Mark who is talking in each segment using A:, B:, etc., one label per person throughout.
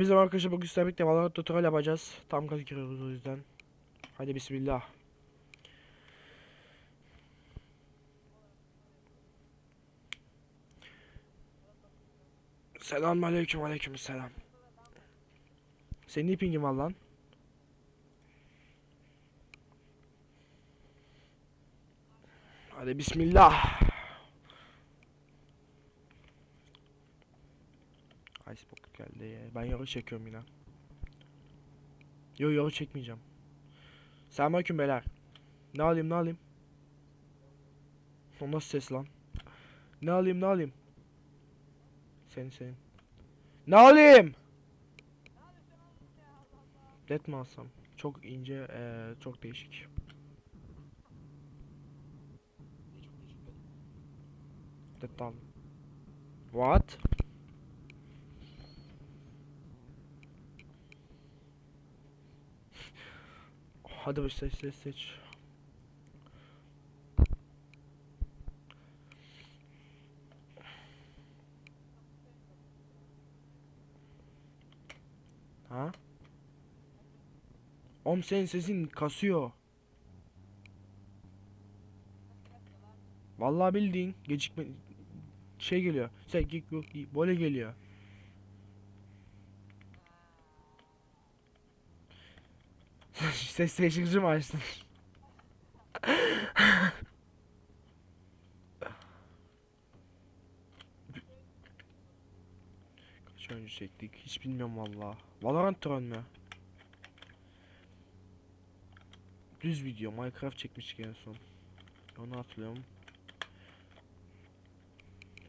A: Bizim arkadaşlar bugün sizlerle birlikte Valorant tutorial yapacağız. Tam gaz giriyoruz o yüzden. Hadi bismillah. Selamun aleyküm aleyküm selam. Senin iyi pingin var lan. Hadi bismillah. Icebox geldi. Ben yoru çekiyorum yine. Yo yoru çekmeyeceğim. Selamünaleyküm beyler. Ne alayım ne alayım? O nasıl ses lan? Ne alayım ne alayım? Senin senin. Ne alayım? Dead mi alsam? Çok ince, eee, çok değişik. De aldım. What? Hadi bir seç seç seç. Ha? Om senin sesin kasıyor. Vallahi bildiğin gecikme şey geliyor. Sen yok böyle geliyor. Ses değiştirici mi açtın? Kaç önce çektik? Hiç bilmiyorum valla. Valorant Tron mu? Düz video Minecraft çekmiştik en son. Onu hatırlıyorum.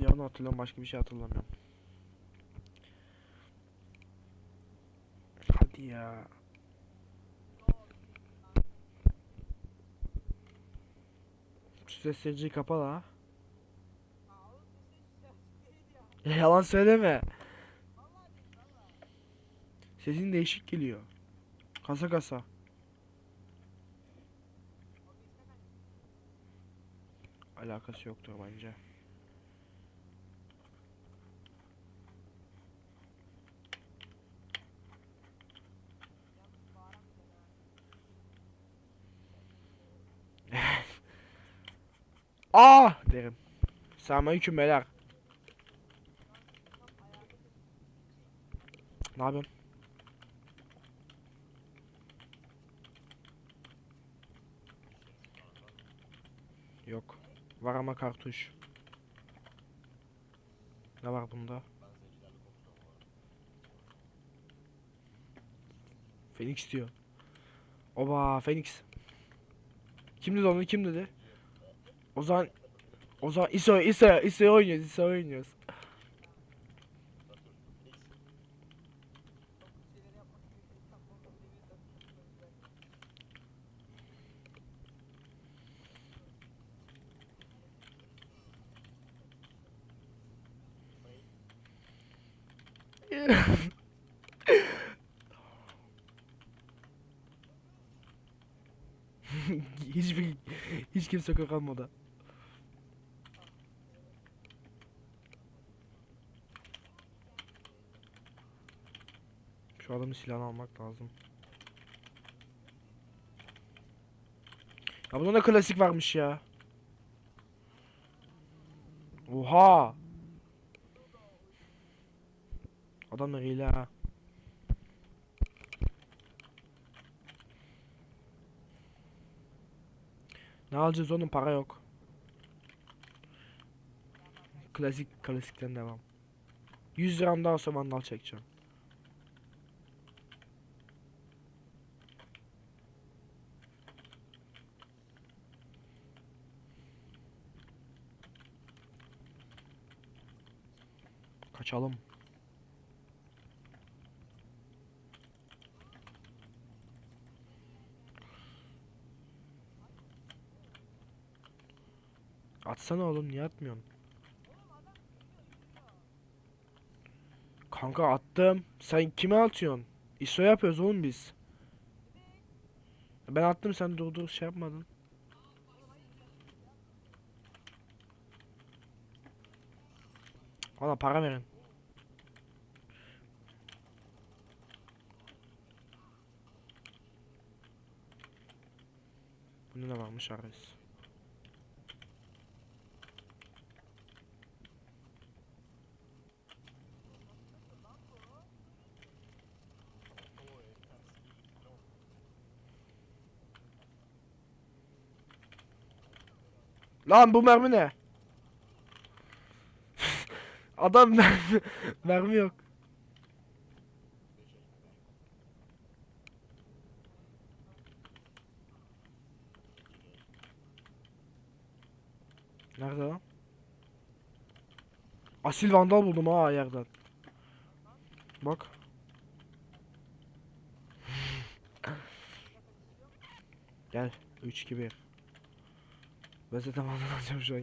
A: Ya onu hatırlıyorum başka bir şey hatırlamıyorum. Hadi ya. Sesleri kapalı ha. Ya yalan söyleme. Sesin değişik geliyor. Kasa kasa. Alakası yoktur bence. Aa derim. Selamünaleyküm beyler. Ne yapıyorsun? Yok. Var ama kartuş. Ne var bunda? Phoenix diyor. Oba Phoenix. Kim dedi onu kim dedi? O zaman o zaman ISO ISO ISO oynuyoruz ISO oynuyoruz. Hiçbir hiç kimse kalmadı. Şu adamın silahını almak lazım. Ya bunda da klasik varmış ya. Oha. Adam da hile ha. Ne alacağız onun para yok. Klasik klasikten devam. 100 liram daha sonra mandal çekeceğim. Kaçalım. Atsana oğlum niye atmıyorsun? Kanka attım. Sen kime atıyorsun? ISO yapıyoruz oğlum biz. Ben attım sen durdur şey yapmadın. Valla para verin. Varmış ararız. Lan bu mermi ne? Adam mermi, mermi yok. Nerede lan? Asil vandal buldum ha yerden. Bak. Gel. 3 2 1. Ben zaten vandal alacağım şu an.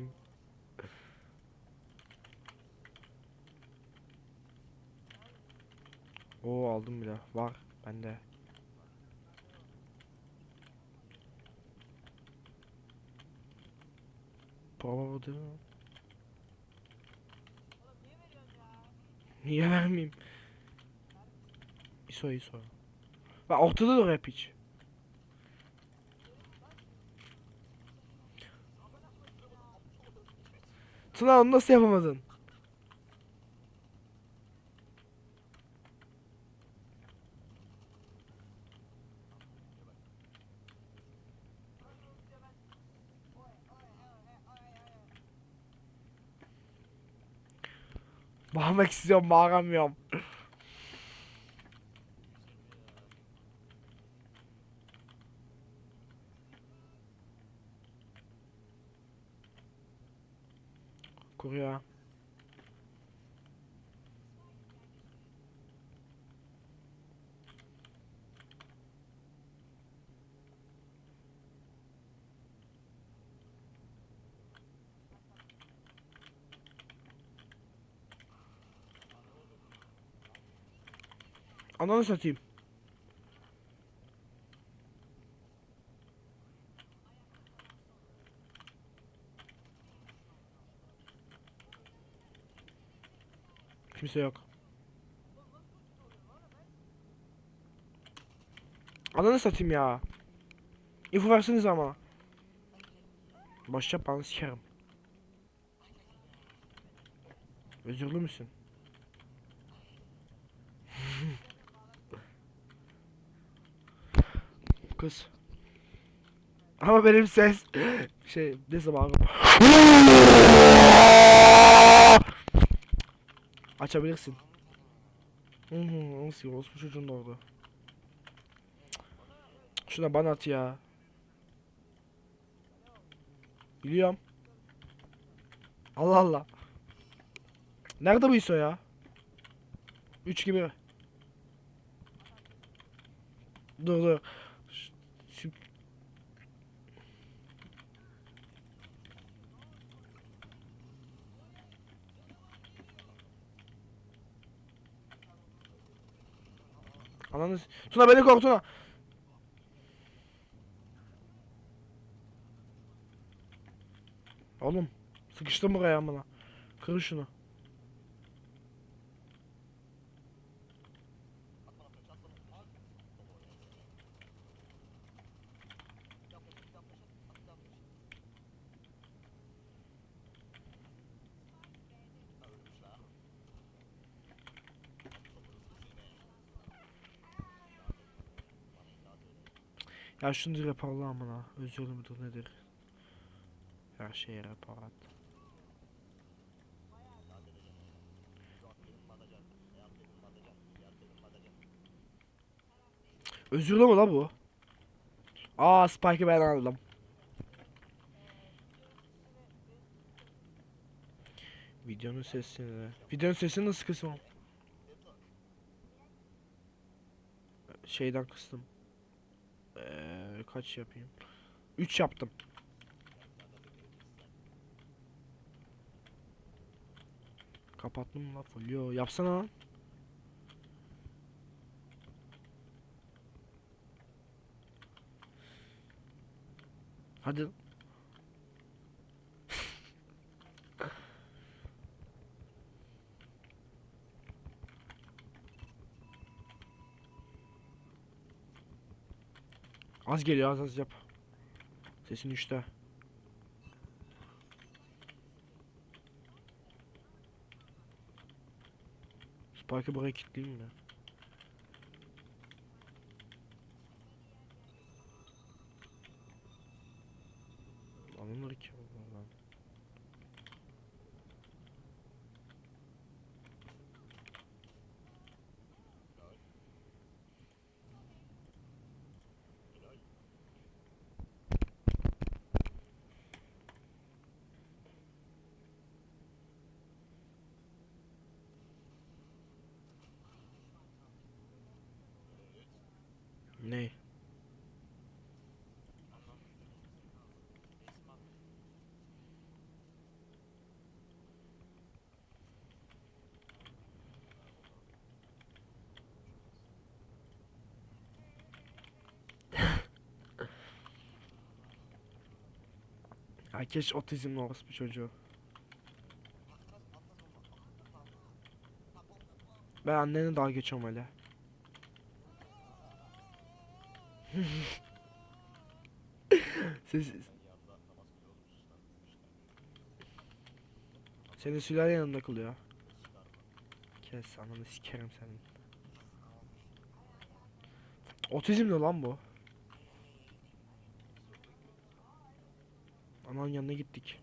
A: Oo aldım bile. Var bende. Mi? Niye vermeyeyim? ISO ISO. Bak ortada dur hep hiç. Tuna onu nasıl yapamadın? Bağırmak istiyorum bağıramıyorum. Kuruyor. Ananı satayım. Kimse yok. Ananı satayım ya. İnfo verseniz ama. Boş yapmanı sikerim. Özürlü müsün? Kız. Ama benim ses şey ne zaman Açabilirsin. Hı hı nasıl orospu çocuğun da orada. Şuna bana at ya. Biliyorum. Allah Allah. Nerede bu ISO ya? 3 gibi. Dur dur. Ş- Şu... Ananı Tuna beni kork Tuna. Oğlum sıkıştım buraya amına. Kır şunu. Ya şunu raporla amına. Özür müdür nedir? Her şeye rapor at. Özürlü mü la bu? Aa Spike'ı ben aldım. Videonun sesini. Videonun sesini nasıl kısmam? Şeyden kıstım. Kaç yapayım? 3 yaptım. Kapattım la folyo. Yapsana lan. Hadi. Az geliyor az az yap. Sesin üçte. Spike'ı buraya kilitleyeyim mi? Alınır ki bunlardan. Ne? Herkes otizmli orospu çocuğu. Ben annene dalga geçiyorum hala. Siz... Senin sülale yanında kılıyor. Kes ananı sikerim senin. Otizm ne lan bu? Anan yanına gittik.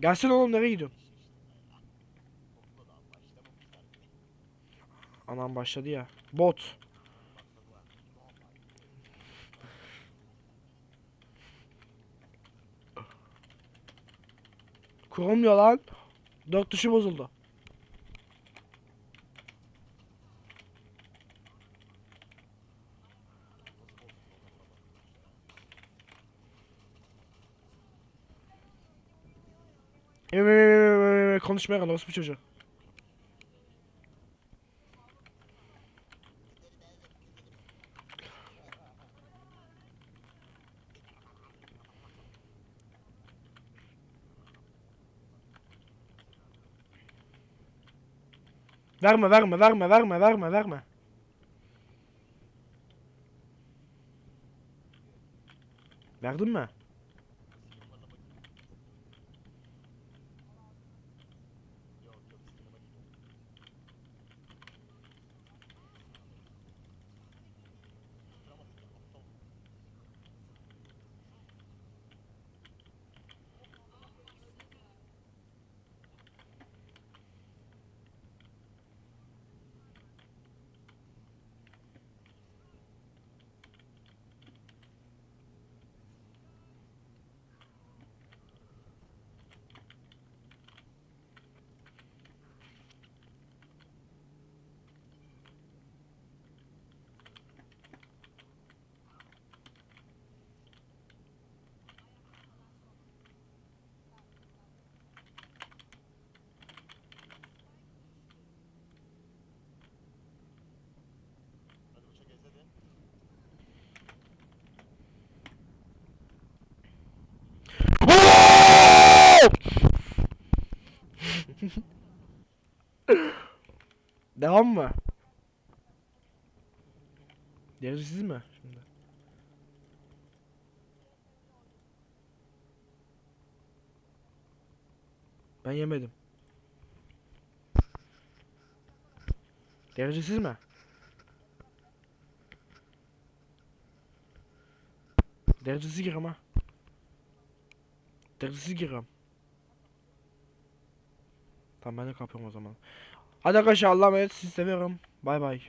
A: Gelsene oğlum nereye gidiyorsun? Anam başladı ya. Bot. Kurulmuyor lan. Dört tuşu bozuldu. Konuşmaya kadar orospu çocuğu. Verme verme verme verme verme verme. Verdin mi? Devam mı? Derecesiz mi şimdi? Ben yemedim. Derecesiz mi? Derecesiz gir ama. Derecesiz gir ama. Tamam ben de kapıyorum o zaman. Hadi arkadaşlar Allah'a emanet sizi seviyorum. Bay bay.